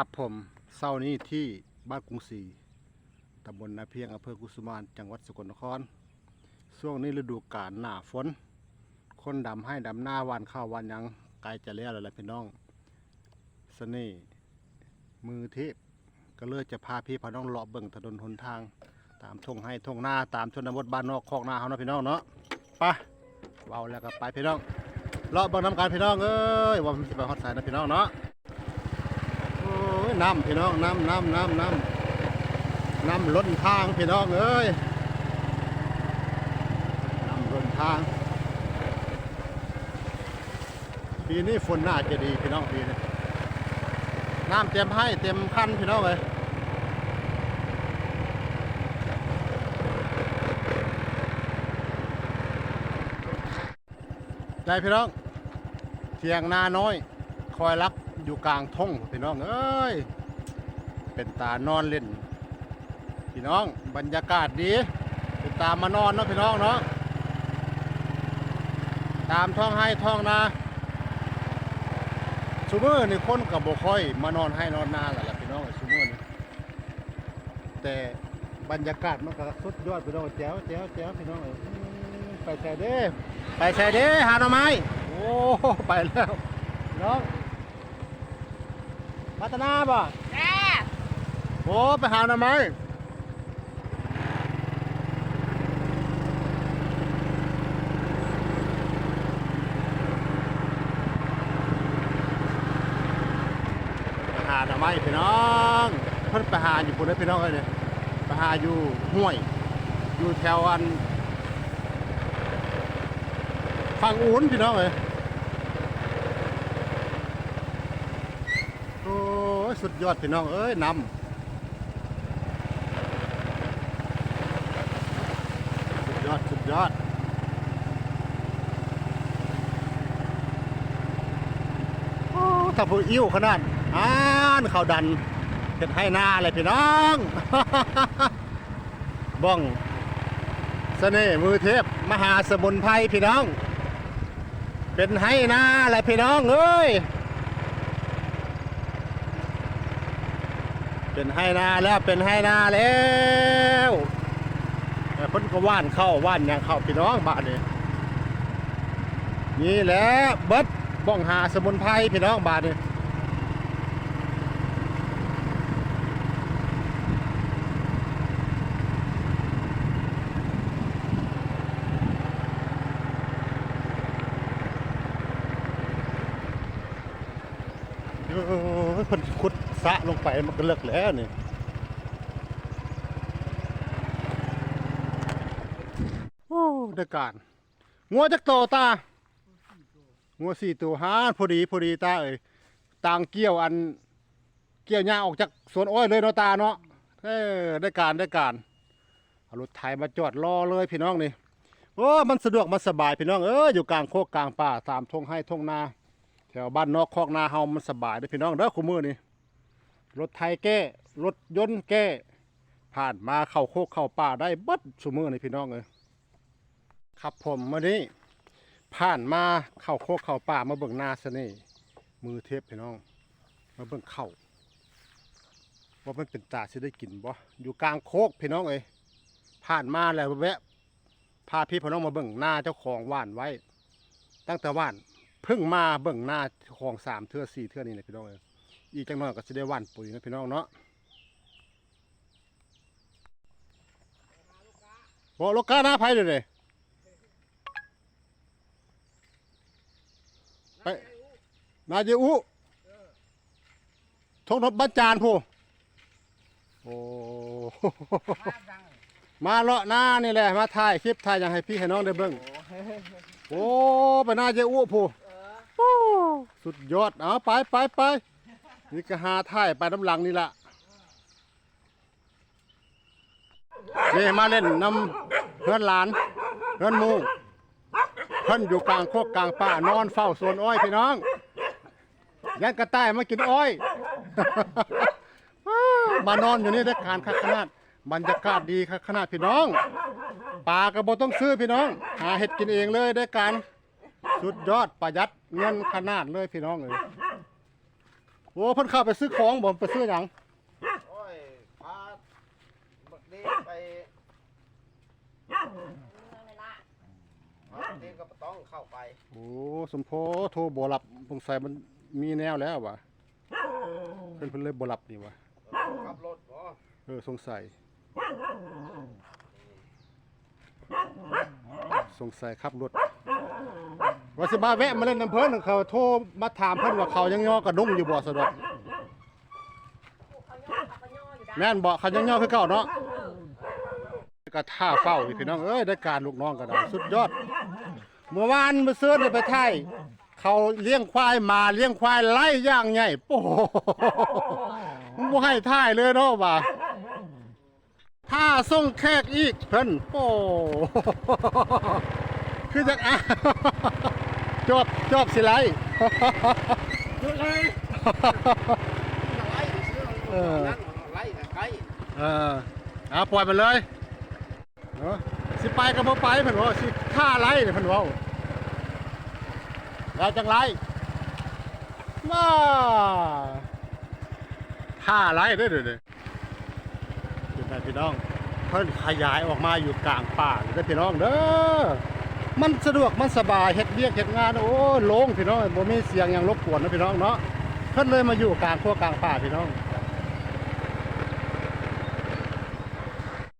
ครับผมเศร้านี้ที่บ้านกรุงศรีตำบลนาเพียงอำเภอกุสุมานจังหวัดสกลนครช่วงนี้ฤดูกาลหนาฝน คนดำให้ดำหน้าวานข้าววานยังไกลจะแล้วแล้วล่ะพี่น้องเสน่ห์มือเทพก็เลยจะพาพี่พาน้องเลาะเบิ่งถนนหนทาง ตามทงให้ทงหน้าตามชนบทบ้านนอกคอกนาเฮาเนาะพี่น้องเนาะไปเว้าแล้วก็ไปพี่น้องเลาะเบิ่งน้ำกันพี่น้องเอ้ยว่ามันสิไปฮอดสายนะพี่น้องเนาะ น้ำพี่น้องน้ำน้ำน้ำน้ำน้ำล้นทางพี่น้องเอ้ยน้ำล้นทางปีนี้ฝนน่าจะดีพี่น้องปีนี้น้ำเต็มให้เต็มคันพี่น้องเลยได้พี่น้องเทียงนาน้อย คอยรัก อยู่กลางท่งพี่น้องเอ้ยเป็นตานอนเล่น พี่น้องบรรยากาศดีเป็นตามานอนเนาะพี่น้องเนาะตามท้องให้ท้องนาซูเมอร์นี่คนกับบ่ค่อยมานอนให้นอนนาแหละพี่น้องซูเมอร์นี่แต่บรรยากาศมันก็สุดยอดพี่น้องแจ๋วแจ๋วแจ๋วพี่น้องเอ้ยอืมไปใส่เด้ไปใส่เด้หาหน่อไม้โอ้ไปแล้วน้อง พัฒนาบ่แม่โอ้ไปหาหน่อไม้ไปหาหน่อไม้พี่น้องเพิ่นไปหาอยู่พุ่นเด้อพี่น้องเอ้ยเนี่ยไปหาอยู่ห้วย อยู่แถวอันฝั่งอูนพี่น้องเอ้ย อ้ยสุดยอดพี่น้องเอ้ยนำสุดยอดสุดยอดโอ้ถ้าผู้อิ่วขนาดอ่านเขาดันเป็นให้หน้าเลยพี่น้อง บ้องเสน่ห์มือเทพมหาสมุนไพรพี่น้อง เป็นให้หน้าเลยพี่น้องเอ้ย เป็นให้หน้าแล้วเป็นให้หน้าแล้วแต่เพิ่นก็ว่านเข้าว่านยังเข้าพี่น้องบ้านนี่นี่แหละเบิดบ้องหาสมุนไพรพี่น้องบ้านนี่เออเพิ่นขุด สะลงไปมันก็เลิกแล้วนี่โอ้ได้การงัวจักโตตางัวสี่ตัวฮาพอดีพอดีตาเอ้ยต่างเกี่ยวอัน เกี่ยวหญ้าออกจากสวนอ้อยเลยเนาะตาเนาะเออได้การได้การเอารถไถมาจอดรอเลยพี่น้องนี่โอ้มันสะดวกมันสบายพี่น้องเอออยู่กลางโคกกลางป่าตามทงให้ทงนาแถวบ้านนอกคอกนาเฮามันสบายเด้อพี่น้องเด้อคู่มือนี่ รถไถแก้ รถยนต์แก้ ผ่านมาเข้าโคกเข้าป่าได้เบัดสมือในพี่น้องเอ้ยครับผมมื่อนี้ผ่านมาเข้าโคกเข้าป่ามาเบิ่งนาเสน่ห์มือเทพพี่น้อง มาเบิ่งเข้าว่ามันเป็นตาสิได้กินบ่อยู่กลางโคกพี่น้องเอ้ยผ่านมาแล้วแวะพาพี่พี่น้องมาเบิ่งหน้าเจ้าของว่านไว้ ตั้งแต่ว่านเพิ่งมาเบิ่งหน้าของสามเทื่อสี่เทื่อนี่นะพี่น้องเอ้ย อีกจังน้อยก็สิได้ว่านปุ๋ยนะพี่น้องเนาะบ่ลูกค้าหน้าไผเลยเลยไปนาเจอุทงนบบ้านจานผู้โอ้ มาเลาะหน้านี่แหละ มาถ่ายคลิปถ่ายอย่างให้พี่ให้น้องได้เบิ่งโอ้ ไปนาเจอุผู้โอ้สุดยอด เอาไปไปไป นี่ก็หาถ่ายไปน้ำหลังนี่ละนี่มาเล่นน้ำเพื่อนหลานเพื่อนมูเพิ่อนอยู่กลางโคกกลางป่านอนเฝ้าสวนอ้อยพี่น้อง ยันกระต่ายมากินอ้อย มานอนอยู่นี่ได้การคักขนาดบรรยากาศดีคักขนาดพี่น้องปลากระโบต้องซื้อพี่น้อง หาเห็ดกินเองเลยได้การสุดยอดประหยัดเงินขนาดเลยพี่น้องเอ้ย โอ้เพิ่นเข้าไปซื้อของบ่ไปซื้อหยังโอ้ยพาบักเด็กไปพาบักเด็กก็ต้องเข้าไปโอ้สมโพโทรบ่รับสงสัยมันมีแนวแล้วว่ะเพิ่นเพิ่นเลยบ่รับนี่ว่ะขับรถบ่เออสงสัย สงสัยขับรถ ว่าสิมาแวะมาเล่นน้ำเพิ่นเขาโทรมาถามเพิ่นว่าเขายังย่อกระดุมอยู่บ่สะดอกแม่นบ่เขายังย่อคือเก่าเนาะก็ท่าเฝ้าพี่น้องเอ้ยได้การลูกน้องก็ได้สุดยอดเมื่อวานมาเสื้อได้ไปไทยเขาเลี้ยงควายมาเลี้ยงควายไล่ย่างใหญ่โอ้โหมึงบ่ให้ท่ายเลยเนาะว่าถ้าส่งแขกอีกเพิ่นโอ้คือจักอะ จบจบสิไรจุดเลยไล่ซื้อเออนั่นไล่กับไก่เออเอาปล่อยมันเลยเออสิไปก็บ่ไปเพิ่นว่าสิท่าไรเนี่ยเพิ่นเว่าแล้วจังไรว้าท่าไรเด้อเด้อเด้อเป็นไงพี่น้องเพิ่นขยายออกมาอยู่กลางป่าเลยเด้อพี่น้องเด้อ มันสะดวกมันสบายเฮ็ดเวียกเฮ็ดงานโอ้โล่งพี่น้องบ่มีเสียงอย่างรบกวนนะพี่น้องเนาะเพิ่นเลยมาอยู่กลางขั้วกลางป่าพี่น้อง